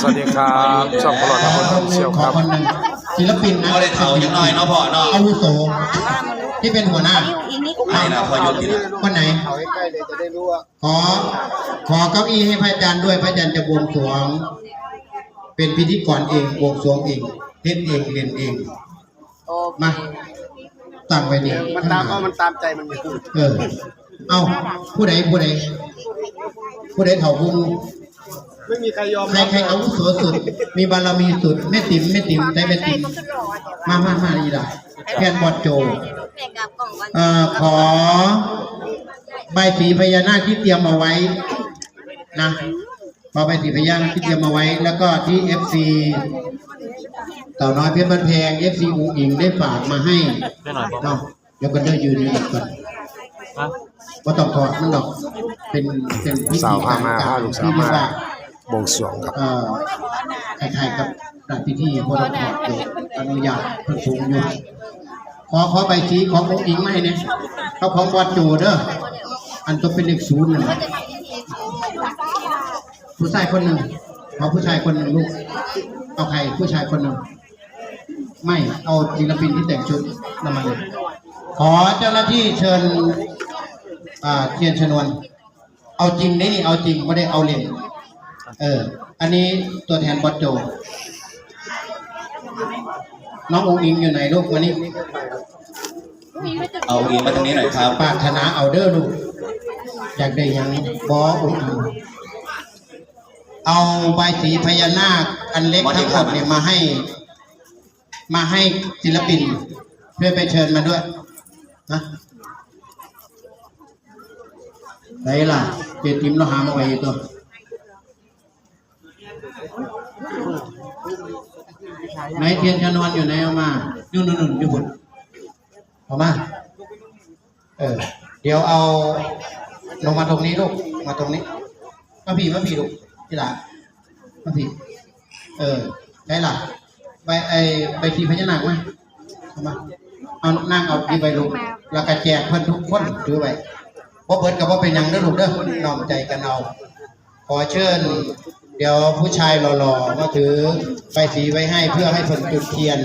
สวัสดีครับช่องตลอดทั้งหมดเชียวขคอรับคนหนึ่งศิลปินนะก็ได้เท่ายังน้อยเนาะพ่อเนาะอาวุโสที่เป็นหัวหน้าไม่นะพอยุตินะคนไหนเอาใกล้ๆเลยจะได้รู้ว่าขอขอเก้าอี้ให้พระอาจารย์ด้วยพระอาจารย์จะบวงสรวง เป็นพิธีกรเองบวงสรวงเองเล่นเองเรียนเองโอมาตั้งไว้นี่มันตามเอามันตามใจมันอยู่เออเอาผู้ใดผู้ใดผู้ใดเถ่าผู้ ไม่มีใครยอมใครใครอาวุโสสุด มีบารมีสุดแม่ติ๋มแม่ติ๋มได้แม่ติ๋มมามามาอีหล่ะแทนบอดโจแม่กับกล่องวันเอ่อขอ ใบสีพญานาคที่เตรียมเอาไว้นะขอใบสีพญานาคที่เตรียมเอาไว้ แล้วก็ที่เอฟซีเต่าน้อยเพชรบ้านแพงเอฟซีอุงอิงได้ฝากมาให้เนาะเดี๋ยวกันเด้อยืนอยู่ก่อนว่าต้องถอดมันดอกเป็นเป็นพิสาธีวพามากาพารลูกสาวที่เรีมายกว่า บวงสรวงครับเอ่อคล้ายๆกับราชพิธีพระราชทานอนุญาตเพิ่นสูงอยู่ขอขอใบสีขององค์อิงมาให้เนี่ยเขาของวัดโจเด้ออันตัวเป็นเลขศูนย์น่ะผู้ชายคนหนึ่งเอาผู้ชายคนหนึ่งลูกเอาใครผู้ชายคนหนึ่งไม่เอาศิลปินที่แต่งชุดนำมาเลยขอเจ้าหน้าที่เชิญอ่าเทียนชนวน เอาจริงนี่เอาจริงไม่ได้เอาเล่น เออ อันนี้ตัวแทนบอสโจ น้ององค์อิงอยู่ไหนลูกวันนี้เอาอีกมาตรงนี้หน่อยครับปรารถนาเอาเด้อลูกอยากได้หยังบอองค์อิงเอาใบสีพญานาคอันเล็กทั้งหมดเนี่ยมาให้ มาให้ศิลปินเพื่อไปเชิญมาด้วยนะไหนล่ะเจติมเราหามาไว้อยู่ตัว ไหนเทียนชนวนอยู่ไหนเอามานู่นนู่นนู่นอยู่บนเอามาเออ เดี๋ยวเอา ลงมาตรงนี้ลูกมาตรงนี้มาพี่มาพี่ลูกพี่หลามาพี่เออได้ล่ะไปไอไปทีพญานาคไหมเอามาเอานั่งเอาที่ไปลูกแล้วก็แจกเพื่อนทุกคนถือไว้เพราะเพิ่นกับว่าเป็นยังเด้ลูกเด้อน้อมใจกันเอาขอเชิญ เดี๋ยวผู้ชายหล่อๆมาถือไฟสีไว้ให้เพื่อให้เพิ่นจุดเทียน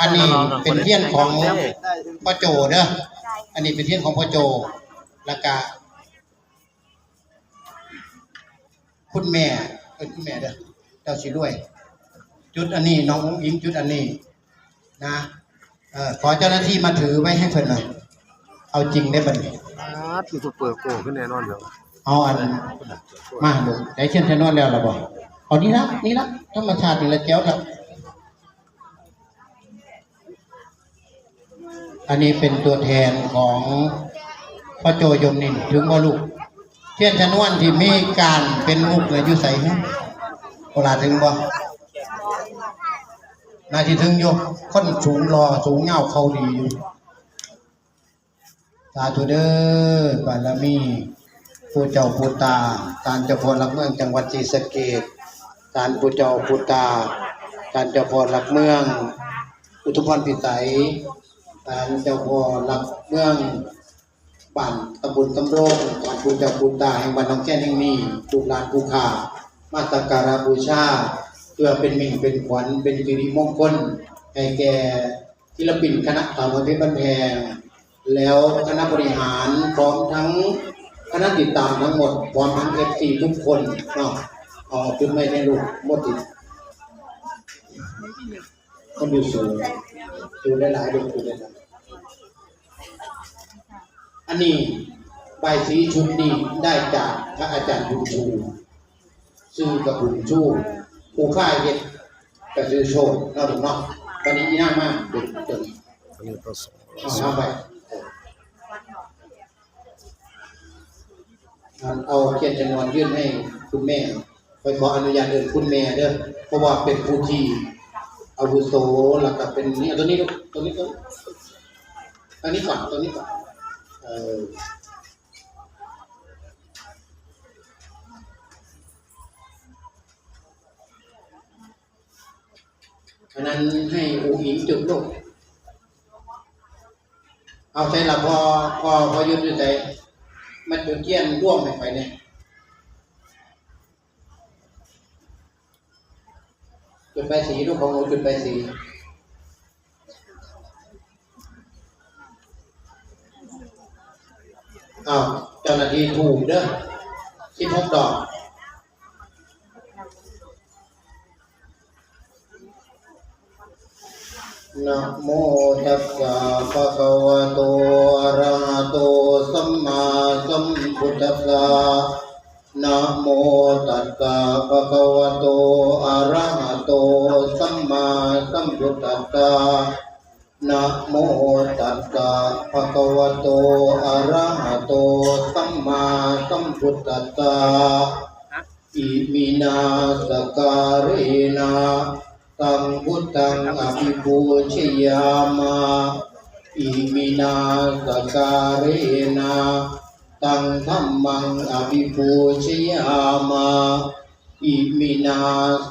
อันนี้เป็นเทียนของพ่อโจเด้ออันนี้เป็นเทียนของพ่อโจแล้วก็คุณแม่เอ้ยคุณแม่เด้อเจ้าสิรวย จุดอันนี้น้องอุ้งอิงจุดอันนี้ นะเออขอเจ้าหน้าที่มาถือไว้ให้เพิ่นหน่อยเอาจริงได้บัดนี้อาร์ตยูทูบเปิดโก้ขึ้นแน่นอนเดี๋ยว เอาอันมาดูได้เช่นชนวนแล้วล่ะบ่เอานี่ละนี่ละธรรมชาตินี่ละแก้วละอันนี้เป็นตัวแทนของพ่อโจยมนินถึงบ่ลูกเช่นชนวนที่มีการเป็นมุกเลยอยู่ใส่ฮะเวลาถึงบ่นาทีถึงอยู่คนสูงรอสูงเงาเขาดีอยู่สาธุเด้อบารมี ผู้เจ้าผู้ตา การเจ้าพรหลักเมืองจังหวัดศรีสะเกษการผู้เจ้าผู้ตา การเจ้าพรหลักเมือง อุทุพรพิสัยการเจ้าพรหลักเมืองบ้านตำบลตำโรงการผู้เจ้าผู้ตาแห่งบ้านน้องแก้นแห่งนี้ลูกหลานผู้ขามาสัการะบูชา เพื่อเป็นมิ่งเป็นขวัญเป็นสิริมงคลให้แก่ศิลปินคณะสาวน้อยเพชรบ้านแพงแล้วคณะบริหารพร้อมทั้ง คณะติดตามทั้งหมดพร้อมทั้งเอฟซีทุกคนเนาะเอาจุดไม่ได้ลูกหมดติดคนอยู่สูงดูได้หลายดูดูได้หลายอันนี้ใบายสีชุดนี้ได้จากพระอาจารย์บุญชูซื้อกับบุญชูผู้ค่ายเฮ็ดกับซื้อโชคเนาะถูกเนาะวันนี้น่ามากเด็กเด็กอันนี้ประสงค์เอาเอาไป เอาเขียนจำนวนยื่นให้คุณแม่ไปขออนุญาตเดินคุณแม่เด้อเพราะว่าเป็นผู้ที่อาวุโสแล้วก็เป็นนี่ตัวนี้ตัวนี้ตัวนี้อันนี้ก่อนตัวนี้ก่อนเอออันนั้นให้อูอิงจุดลูกเอาใจละพอพอพอยุดอยู่ใจ มันจุดเทียนร่วงไปไปเนี่ยจุดใบสีลูกของหนูจุดใบสีอ้าวเจ้าหน้าที่ถูกเด้อที่หกดอก นะโมตัสสะภะคะวะโตอะระหะโตสัมมาสัมพุทธัสสะนะโมตัสสะภะคะวะโตอะระหะโตสัมมาสัมพุทธัสสะนะโมตัสสะภะคะวะโตอะระหะโตสัมมาสัมพุทธัสสะอิมินาสการะนะ ตังพุทธังอภิปูชยามาอิมินาสการะนะตังธัมมังอภิปูชยามาอิมินา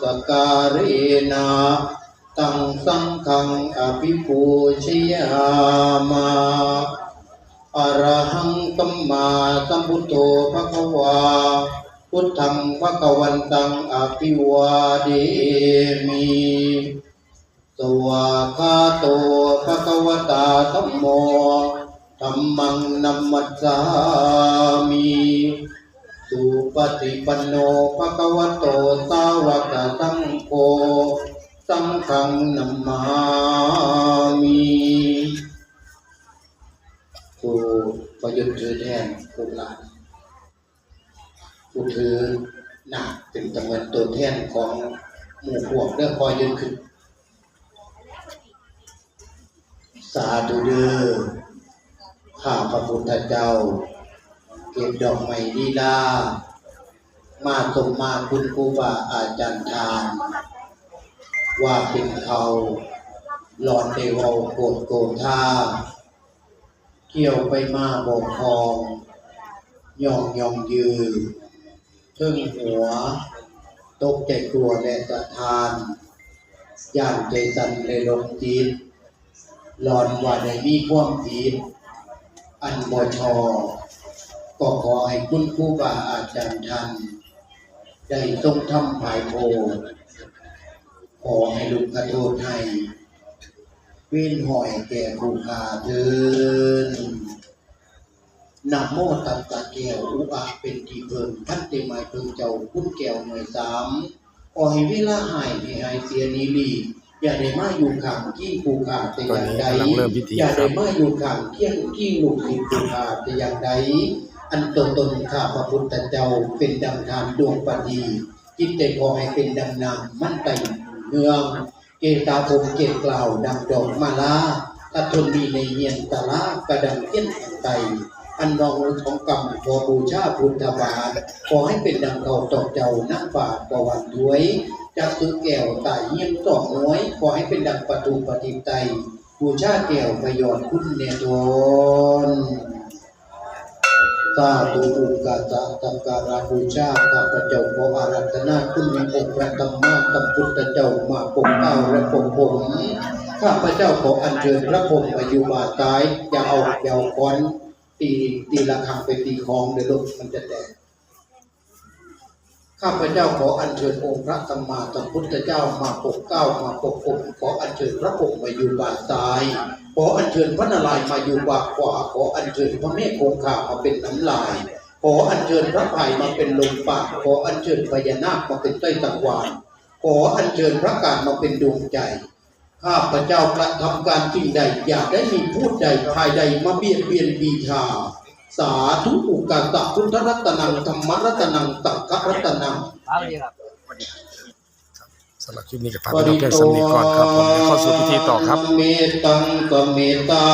สการะนะตังสังฆังอภิปูชยามาอรหังสัมมาสัมพุทโธภะคะวา พุทธังภะคะวันตังอภิวาเดมิสวากขาโตภะคะวตาธัมโมธัมมังนัมมัสสามิสุปฏิปันโนภะคะวะโตสาวกสังโฆสังฆังนัมมามิผู้ประยุทธ์ถือแทนลูกหลาน ผู้ถือหนักเป็นตำแหน่งตัวแทนของหมู่พวกเรื่องคอยยืนขึ้น สาธุเด้อข้าพระพุทธเจ้า เก็บดอกไม้ดีลามาสมมาคุณครูบาอาจารย์ทาน ว่าเป็นเขาหลอนเดวาโกดโกธาเกี่ยวไปมาบอกคองยองยองยือ ทึ่งหัว ตกใจกลัวและสะทานย่านใจสันเลยลงจิตหลอนว่าได้มีความผิดอันบชอก็ขอให้คุณครูบาอาจารย์ท่านได้ทรงทำภายโพลขอให้ลุกขโทษให้เว้นหอยแก่ผู้ขาเดิน นะโมตัสสะแก้วอุอาเป็นที่เพิ่งท่านเตมายเพิ่งเจ้าคุณแก้วหน่วยสามขอให้เวลาหายให้หายเสียนี้ลีอย่าได้มาอยู่ข้างที่ผู้ขาแต่อย่างใดตอนนี้กำลังเริ่มพิธีอย่าครัได้บมาอยู่ข้างเที่ยงที่ลูกศิษย์ผู้ขาแต่อย่างใดอันตนตนข้าพระพุทธเจ้าเป็นดังทานดวงปฏิจิตใจขอให้เป็นดังนางมั่นไตเมืองเกตาผมเกตกล่าวดังดอกมาลาถ้าทนมีในเหียนตะลากระดังเทียนแห่งไต อันรองของกรรมขอบูชาพุทธบาทขอให้เป็นดังเขาตอกเจ้านักบาทประวันถวยจักซื้อแก้วตายเยี่ยมสองน้อย ขอให้เป็นดังประตูปฏิไตยบูชาแก้วประยชน์คุณเนตนสาธุอุกาสะตังการาบูชาข้าพเจ้าขออารัธนาคุณมีองค์พระธรรมะตัมพุทธเจ้ามาปกเก้าและปกผมข้าพเจ้าขออัญเชิญพระพรหมมาอยู่บาซ้ายอย่าเอาอย่าเอาค้อน ตีตีละคังไปตีคองเดี๋ยวลูกมันจะแตกข้าพเจ้าขออัญเชิญองค์พระสัมมาสัมพุทธเจ้ามาปกเก้ามาปกผมขออัญเชิญพระพรหมมาอยู่บาซ้าย ขออัญเชิญพระนารายณ์มาอยู่บาขวา ขออัญเชิญพระเมฆคงคามาเป็นน้ำลาย ขออัญเชิญพระไผ่มาเป็นลมปากขออัญเชิญพญานาคมาเป็นใต้ตังวานขออัญเชิญพระกาศมาเป็นดวงใจ ข้าพระเจ้ากระทำการสิ่งใด อย่าได้มีพูดใดภายใดมาเบียดเบียนบีชา สาธุอุกาสะพุทธรัตนังธรรมรัตนังสังฆรัตนังสำหรับคลิปนี้กับพาพี่น้องเพียงสำนีก่อนครับผมเดี๋ยวเข้าสู่พิธีต่อครับเมตังกเมตตา